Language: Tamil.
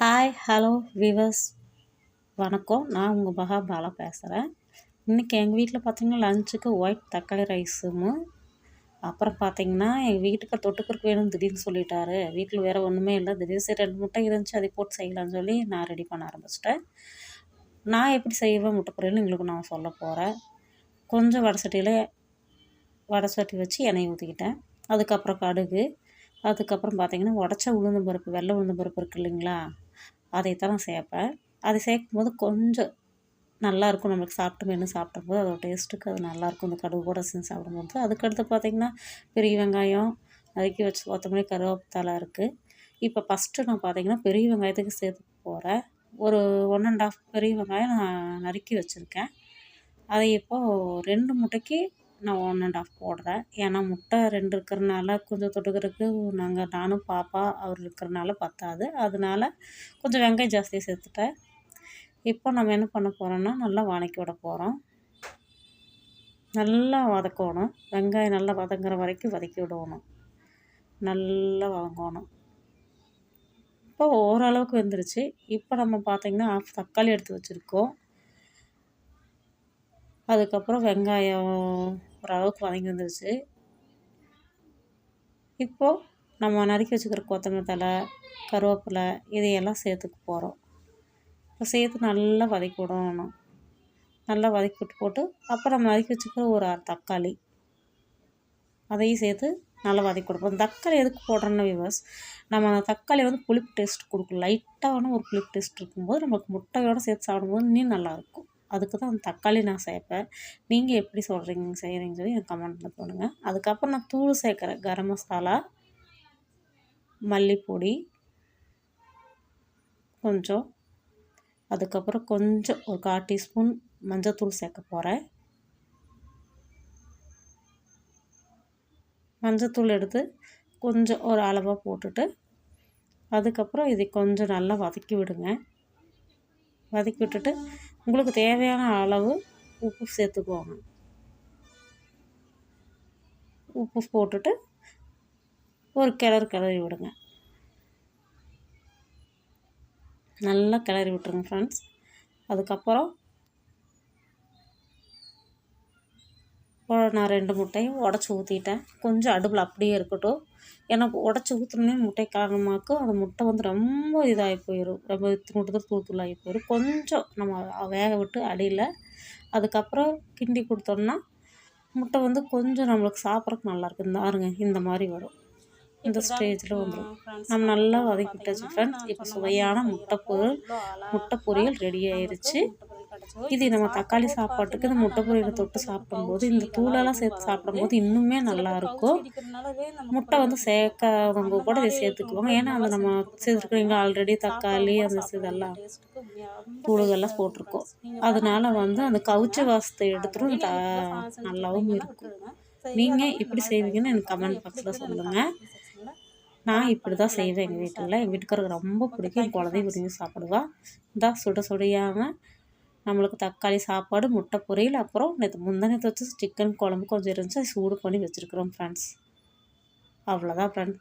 ஹாய் ஹலோ விவர்ஸ் வணக்கம். நான் உங்கள் மகா பாலா பேசுகிறேன் இன்றைக்கி எங்கள் வீட்டில் பார்த்திங்கன்னா லஞ்சுக்கு ஒயிட் தக்காளி ரைஸும் அப்புறம் பார்த்திங்கன்னா எங்கள் வீட்டுக்கு தொட்டுக்கிறதுக்கு வேணும் திடீர்னு சொல்லிட்டாரு. வீட்டில் வேறு ஒன்றுமே இல்லை. திடீர்னு சரி ரெண்டு முட்டை இருந்துச்சு அதை போட்டு செய்யலாம்னு சொல்லி நான் ரெடி பண்ண ஆரம்பிச்சிட்டேன். நான் எப்படி செய்வேன் முட்டை பொரியல் எங்களுக்கு நான் சொல்ல போகிறேன் கொஞ்சம் வடை சட்டியில் வடை சட்டி வச்சு எண்ணெய் ஊற்றிக்கிட்டேன் அதுக்கப்புறம் கடுகு அதுக்கப்புறம் பார்த்திங்கன்னா உடச்ச உளுந்தம் பருப்பு வெள்ளை உளுந்தம் பருப்பு இருக்குது இல்லைங்களா? அதைத்தான் நான் சேர்ப்பேன். அதை சேர்க்கும் போது கொஞ்சம் நல்லாயிருக்கும் நம்மளுக்கு சாப்பிட்டு மென்று சாப்பிடும்போது அதோட டேஸ்ட்டுக்கு அது நல்லாயிருக்கும் இந்த கடுகு கூட செஞ்சு சாப்பிடும்போது. அதுக்கடுத்து பார்த்திங்கன்னா பெரிய வெங்காயம் நறுக்கி வச்சு கொத்தமல்லி கருவேப்பிலை இருக்குது இப்போ ஃபஸ்ட்டு நான் பார்த்திங்கன்னா பெரிய வெங்காயத்துக்கு சேர்த்து போகிறேன் ஒரு ஒன் அண்ட் ஆஃப் பெரிய வெங்காயம் நான் நறுக்கி வச்சுருக்கேன். அதை இப்போது ரெண்டு முட்டைக்கு நான் ஒன் அண்ட் ஆஃப் போடுறேன். ஏன்னா முட்டை ரெண்டு இருக்கிறனால கொஞ்சம் தொட்டுக்கிறதுக்கு நாங்கள் நானும் பாப்பா அவர் இருக்கிறனால பத்தாது. அதனால கொஞ்சம் வெங்காயம் ஜாஸ்தியாக சேர்த்துட்டேன். இப்போ நம்ம என்ன பண்ண போகிறோன்னா நல்லா வதக்கி விட போகிறோம் நல்லா வதக்கணும். வெங்காயம் நல்லா வதங்குற வரைக்கும் வதக்கி விடணும். நல்லா வதங்கணும். இப்போ ஓரளவுக்கு வெந்துருச்சு. இப்போ நம்ம பார்த்திங்கன்னா ஆஃப் தக்காளி எடுத்து வச்சுருக்கோம். அதுக்கப்புறம் வெங்காயம் ஓரளவுக்கு வதங்கி வந்துருச்சு. இப்போது நம்ம நறுக்கி வச்சுக்கிற கொத்தமல்லி தழை கருவேப்பிலை இதையெல்லாம் சேர்த்துக்க போகிறோம் இப்போ சேர்த்து நல்லா வதக்கி விடணும். நல்லா வதக்கி விட்டு போட்டு அப்புறம் நம்ம நறுக்கி வச்சுக்கிற ஒரு தக்காளி அதையும் சேர்த்து நல்லா வதக்கி கொடுப்போம் தக்காளி எதுக்கு போடுறோம்னா விவஸ் நம்ம அந்த தக்காளி வந்து புளிப்பு டேஸ்ட் கொடுக்கும். லைட்டான ஒரு புளிப்பு டேஸ்ட் இருக்கும்போது நமக்கு முட்டையோடு சேர்த்து சாப்பிடும்போது இன்னும் நல்லாயிருக்கும் அதுக்கு தான் அந்த தக்காளி நான் சேர்ப்பேன். நீங்கள் எப்படி சொல்கிறீங்க செய்கிறீங்கன்னு சொல்லி எனக்கு கமெண்ட்டில் போடுங்க அதுக்கப்புறம் நான் தூள் சேர்க்குறேன் கரம் மசாலா மல்லிப்பொடி கொஞ்சம் அதுக்கப்புறம் கொஞ்சம் ஒரு கால் டீஸ்பூன் மஞ்சத்தூள் சேர்க்க போகிறேன் மஞ்சத்தூள் எடுத்து கொஞ்சம் ஒரு அளவாக போட்டுட்டு அதுக்கப்புறம் இதை கொஞ்சம் நல்லா வதக்கி விடுங்க. வதக்கி விட்டுட்டு உங்களுக்கு தேவையான அளவு உப்பு சேர்த்துக்கோங்க உப்பு போட்டுட்டு ஒரு கிளறு கிளறி விடுங்க. நல்லா கிளறி விட்டுருங்க ஃப்ரெண்ட்ஸ் அதுக்கப்புறம் நான் ரெண்டு முட்டையும் உடச்சி ஊற்றிட்டேன் கொஞ்சம் அடுப்பில் அப்படியே இருக்கட்டும். ஏன்னா உடச்சி ஊற்றினே முட்டை காரணமாக்கும். அந்த முட்டை வந்து ரொம்ப இதாகி போயிடும் ரொம்ப இத்தினோட்டு தான் தூள் தூளாகி போயிடும் கொஞ்சம் நம்ம வேக விட்டு அடியில் அதுக்கப்புறம் கிண்டி கொடுத்தோம்னா முட்டை வந்து கொஞ்சம் நம்மளுக்கு சாப்பிட்றதுக்கு நல்லாயிருக்கும் இந்த ஆருங்க இந்த மாதிரி வரும். இந்த ஸ்டேஜில் வந்துடும் நம்ம நல்லா வதக்கி விட்டாச்சு ஃப்ரெண்ட்ஸ் இப்போ சுவையான முட்டை பொருள் முட்டை பொரியல் ரெடி ஆயிடுச்சு இது நம்ம தக்காளி சாப்பாட்டுக்கு இந்த முட்டை பொரியலை தொட்டு சாப்பிடும்போது இந்த தூளெல்லாம் சேர்த்து சாப்பிடும்போது இன்னுமே நல்லாயிருக்கும் முட்டை வந்து சேர்க்காதவங்க கூட இதை சேர்த்துக்குவாங்க. ஏன்னா அதை நம்ம சேர்த்துருக்குறீங்க ஆல்ரெடி தக்காளி அந்த இதெல்லாம் தூளுகள்லாம் போட்டிருக்கோம். அதனால வந்து அந்த கவுச்ச வாசத்தை எடுத்துடும் த நல்லாவும் இருக்கும். நீங்கள் இப்படி செய்வீங்கன்னு எனக்கு கமெண்ட் பாக்ஸில் சொல்லுங்கள் நான் இப்படி தான் செய்வேன் எங்கள் வீட்டில். எங்கள் வீட்டுக்காரருக்கு ரொம்ப பிடிக்கும். என் குழந்தையும் விரும்பி சாப்பிடுவா. இதான் சுட சுடையாமல் நம்மளுக்கு தக்காளி சாப்பாடு முட்டை பொரியல் அப்புறம் நேற்று முந்தானத்தை வச்சு சிக்கன் குழம்பு கொஞ்சம் இருந்துச்சு அது சூடு பண்ணி வச்சுருக்குறோம் ஃப்ரெண்ட்ஸ் அவ்வளோதான் ஃப்ரெண்ட்ஸ்